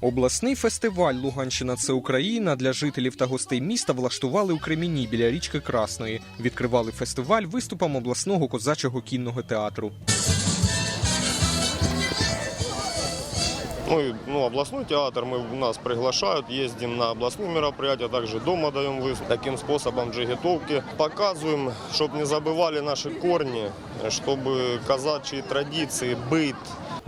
Обласний фестиваль Луганщина це Україна для жителів та гостей міста влаштували у Креміні біля річки Красної. Відкривали фестиваль виступом обласного козачого кінного театру. Ну, и, ну, областной театр мы, нас приглашают, ездим на областные мероприятия, также дома даем выступ. Таким способом джигитовки показываем, чтобы не забывали наши корни, чтобы казачьи традиции, быт,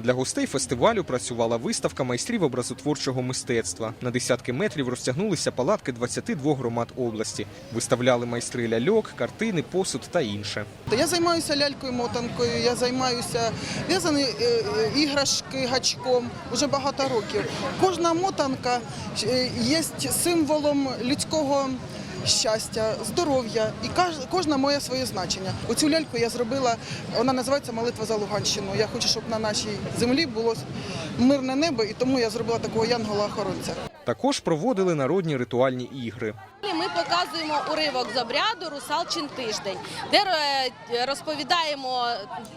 Для гостей фестивалю працювала виставка майстрів образотворчого мистецтва. На десятки метрів розтягнулися палатки 22 громад області. Виставляли майстри ляльок, картини, посуд та інше. Я займаюся лялькою мотанкою, я займаюся в'язані е, е, іграшки гачком уже багато років. Кожна мотанка е, є символом людського щастя, здоров'я, і кожна має своє значення. Оцю ляльку я зробила, вона називається Молитва за Луганщину. Я хочу, щоб на нашій землі було мирне небо, і тому я зробила такого янгола-охоронця. Також проводили народні ритуальні ігри. Ми показуємо уривок з обряду Русалчин тиждень, де е, розповідаємо,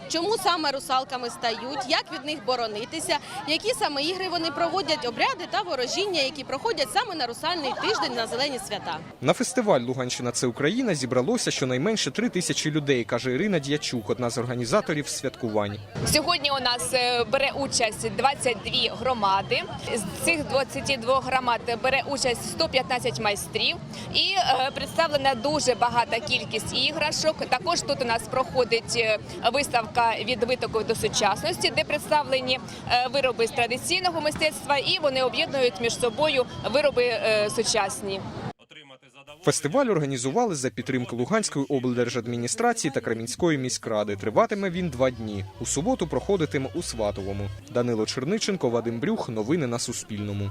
чому саме русалками стають, як від них боронитися, які саме ігри вони проводять, обряди та ворожіння, які проходять саме на русальний тиждень на зелені свята. На фестиваль Луганщина це Україна зібралося щонайменше три тисячі людей, каже Ірина Дячук, одна з організаторів святкувань. Сьогодні у нас е, бере участь 22 громади. З цих 22 громад бере участь 115 майстрів і е, представлена дуже багата кількість іграшок. Також тут у нас проходить е, виставка від витоку до сучасності, де представлені е, вироби з традиційного мистецтва, і вони об'єднують між собою вироби сучасні. Фестиваль організували за підтримки Луганської облдержадміністрації та Кремінської міськради. Триватиме він два дні. У суботу проходитиме у Сватовому. Данило Черниченко, Вадим Брюх. Новини на Суспільному.